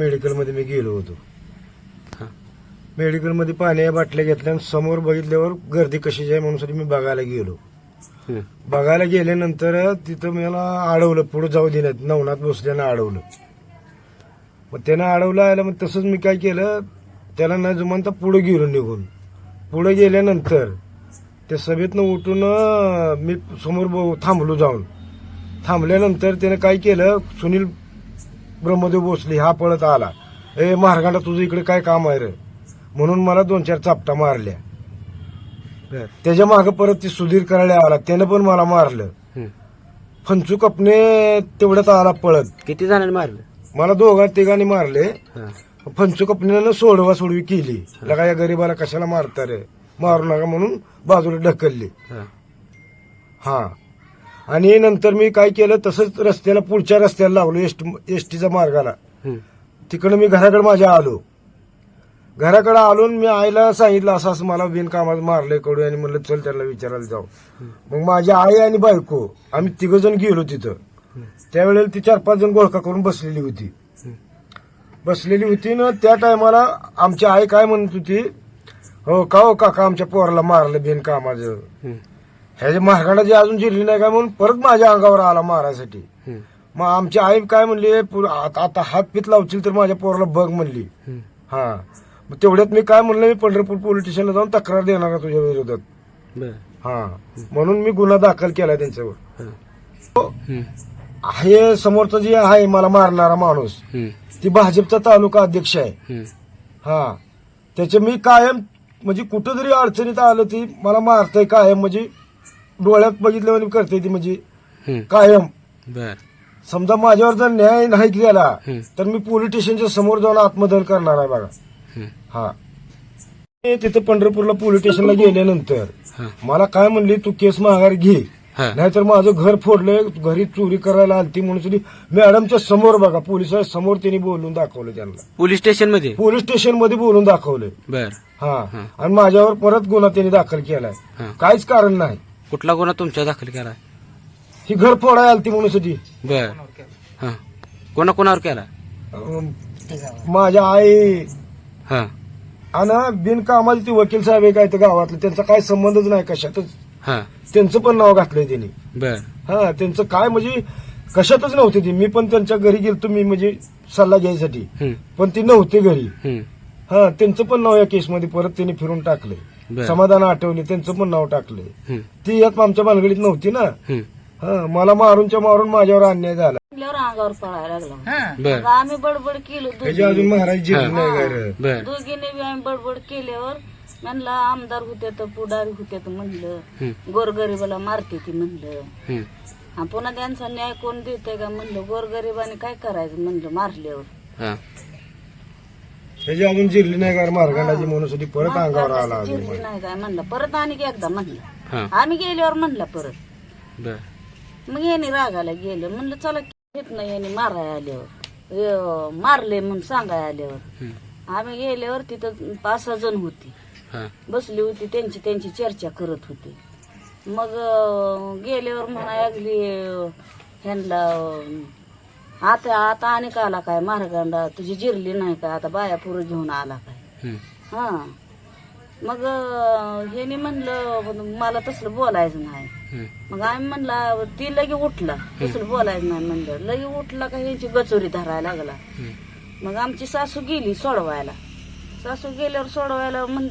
मेडिकलमध्ये मी गेलो होतो. मेडिकलमध्ये पाण्याच्या बाटल्या घेतल्या आणि समोर बघितल्यावर गर्दी कशी आहे म्हणून साठी मी बघायला गेलो. बघायला गेल्यानंतर तिथं मला अडवलं पुढे जाऊ देण्यात नवनाथ भोसल्यानं अडवलं मग त्यानं अडवलं आलं मग तसंच मी काय केलं त्याला न जुमानता पुढे गेलो निघून. पुढे गेल्यानंतर त्या सभेतनं उठून मी समोर थांबलो जाऊन. थांबल्यानंतर त्यानं काय केलं सुनील ब्रह्मदेव भोसले हा पळत आला. ए महारांडा तुझं इकडे काय काम आहे रे? म्हणून मला दोन चार चापटा मारल्या. त्याच्यामागे परत ती सुधीर करायला आला त्यानं पण मला मारलं. फंचू कपने तेवढ्यात आला पळत. किती जणांनी मारलं? मला दोघा तिघांनी मारले. फंचू कपन्यानं सोडवा सोडवी केली. लगा या गरीबाला कशाला मारता रे? मारू नका म्हणून बाजूला ढकलली. हा. आणि नंतर मी काय केलं तसंच रस्त्याला पुढच्या रस्त्याला लागलो एसटी एसटीच्या मार्गाला. तिकडं मी घराकडे माझ्या आलो. घराकडे आलो आणि मी आईला सांगितलं असं असं मला बिनकामात मारलंय कडू आणि म्हणलं चल त्याला विचारायला जाऊ. मग माझी आई आणि बायको आम्ही तिघ जण गेलो तिथं. त्यावेळेला ती चार पाच जण गोळका करून बसलेली होती. बसलेली होती ना त्या टायमाला आमची आई काय म्हणत होती हो का हो काका आमच्या पोराला मारलं बिनकामाचं ह्याच्या महाराडाची अजून जिरली नाही काय म्हणून परत माझ्या अंगावर आला मारायसाठी. मग आमची आई काय म्हणली "पुर- आता हात पीत लावशील तर माझ्या पोराला बघ म्हणली. हा. मग तेवढ्यात मी काय म्हणलं मी पंढरपूर पोलीस स्टेशनला जाऊन तक्रार देणार आहे तुझ्या विरोधात. हा. म्हणून मी गुन्हा दाखल केला त्यांच्यावर. हा. हे. समोरचं जे आहे मला मारणारा माणूस. ती भाजपचा तालुका अध्यक्ष आहे. हा. त्याचे मी कायम म्हणजे कुठं जरी अडचणीत आलं ती मला मारतय कायम म्हणजे डोळ्यात बघितल्यावर करते ती म्हणजे हम्म. कायम बर समजा माझ्यावर जर न्याय नाही हम्म. तर मी पोलीस स्टेशनच्या समोर जाऊन आत्मदहन करणार आहे बघा हम्म. हा तिथं पंढरपूरला पोलीस स्टेशनला गेल्यानंतर हा. मला काय म्हणली तू केस माघार घे हा. नाहीतर माझं घर फोडलंय घरी चोरी करायला आलती म्हणून तरी मॅडमच्या समोर बघा पोलिसाच्या समोर त्यांनी बोलून दाखवलं त्यांना पोलीस स्टेशनमध्ये पोलीस स्टेशनमध्ये बोलून दाखवलंय बर हा हा. आणि माझ्यावर परत गुन्हा त्यांनी दाखल केलाय हा. काहीच कारण नाही कुठला गुन्हा तुमच्या दाखल केला ही घर फोडायला आलती म्हणून साठी बर. हा. कोणा कोणावर केला अं, माझ्या आई. हा. आणि बिनकामाची ती वकील साहेब आहे काय तर गावातलं त्यांचा काय संबंधच नाही कशातच. हा. त्यांचं पण नाव घातलंय त्यांनी. बर. हा त्यांचं काय म्हणजे कशातच नव्हते ती. मी पण त्यांच्या घरी गेलतो मी म्हणजे सल्ला घ्यायसाठी. हम्म. पण ती नव्हते घरी. हम्म. हा त्यांचं पण नाव या केसमध्ये परत त्यांनी फिरून टाकलंय. समाधान आठवले त्यांचं पण नाव टाकलंय. हम्म. ती यात आमच्या भानगडीत नव्हती ना. हा. मला मारूनच्या मारून माझ्यावर अन्याय झाला. अंगावर पळायला लागला. बर. मग आम्ही बडबड केलो त्याच्या अजून दोघींनी महाराज नाही काय दोघीने बी आम्ही बडबड केल्यावर म्हणलं आमदार होते तर पुढारी होते तर म्हणलं. गोरगरिबाला मारते ती म्हणलं. हा, पुन्हा त्यांचा न्याय कोण देते का म्हणलं गोरगरिबाने काय करायचं म्हणलं मारल्यावर. हा. त्याची अजून जिरली नाही काय मार्गांडाची म्हणून परत अंगावर आला अजून चिरली नाही काय म्हणलं परत आणि एकदा म्हणलं. हा. आम्ही गेल्यावर म्हणलं परत. मग याने रागाला गेलं. म्हणलं चला येत नाही याने माराय आल्यावर. य- मारले म्हणून सांगाय आल्यावर. आम्ही गेल्यावर तिथं पाच सहा जण होती. हा. बसली होती त्यांची त्यांची चर्चा करत होती. मग गेल्यावर म्हणा लागली अं, ह्यांना आता आता आणि का आला काय? मारगांडा तुझी जिरली नाही का? आता बाया पुरं घेऊन आला काय. हा. मग अं, ह्याने म्हणलं मला तसलं बोलायचं नाही. मग आम्ही म्हणला ती लगे उठला. तसलं बोलायचं नाही म्हणलं. लगे उठला का ह्याची गचोरी धरायला लागला. मग आमची सासू गेली सोडवायला. सासू गेल्यावर सोडवायला म्हण